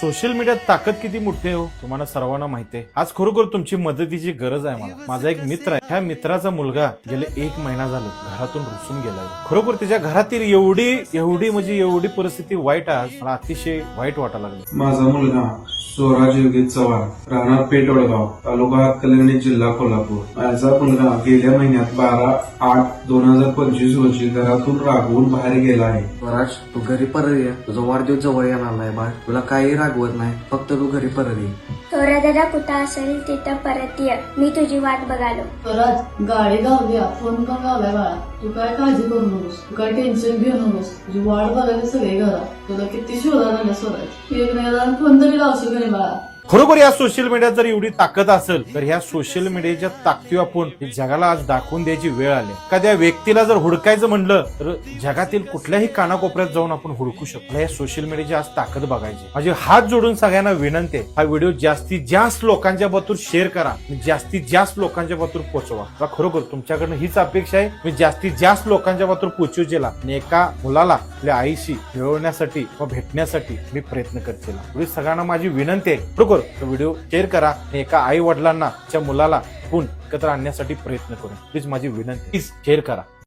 Social मीडियात ताकद किती मोठी आहे हो? तुम्हाला सर्वांना माहिती आहे. आज खरोखर तुमची मदतीची गरज आहे मला. माझा एक मित्र आहे. ह्या मित्राचा मुलगा गेले एक महिना झालं घरातून रुसून गेलाय. खरोखर त्याच्या घरातील एवढी एवढी म्हणजे एवढी परिस्थिती वाईट आहे आज. मला अतिशय वाईट वाटायला लागलं माझा मुलगा स्वराज योगित चव्हाण राहणार पेटवडगाव तालुका हातकलंगणी जिल्हा कोल्हापूर. माझा मुलगा गेल्या महिन्यात बारा आठ दोन हजार पंचवीस रोजी घरातून रागवून बाहेर गेला आहे. स्वराज तू घरी परत ये. तुझा वाढदिवस जवळ येणार नाही बाळ. तुला काही रागवत नाही. फक्त तू घरी परत ये. थोरा दादा कुठं असेल तिथं परत ये. मी तुझी वाट बघालो. स्वराज गाडी गावल्या फोन पण गावलाय बाळा? तू काय काळजी करू नकोस. तू काय टेन्शन घेऊ नकोस. तुझी वाट बघायला सगळे घरात. तुला किती शोधा लागल्या स्वराज एक वेळेला फोन तरी लावशील का नाही बाळा? खरोखर या सोशल मीडियात जर एवढी ताकद असेल तर ह्या सोशल मीडियाच्या ताकदीवर आपण जगाला आज दाखवून द्यायची वेळ आली. एखाद्या व्यक्तीला जर हुडकायचं म्हणलं तर जगातील कुठल्याही कानाकोपऱ्यात जाऊन आपण हुडकू शकतो. या सोशल मीडियाची आज ताकद बघायची. म्हणजे हात जोडून सगळ्यांना विनंती आहे हा व्हिडिओ जास्तीत जास्त लोकांच्या बतूर शेअर करा जास्तीत जास्त लोकांच्या बतूर पोचवा. मला खरोखर तुमच्याकडनं हीच अपेक्षा आहे मी जास्तीत जास्त लोकांच्या बतूर पोचू गेला आणि एका मुलाला आपल्या आईशी मिळवण्यासाठी व भेटण्यासाठी मी प्रयत्न करते एवढी सगळ्यांना माझी विनंती आहे खरोखर. तो व्हिडिओ शेअर करा आणि एका आई वडिलांना त्या मुलाला आपण एकत्र आणण्यासाठी प्रयत्न करू प्लीज माझी विनंती प्लीज शेअर करा.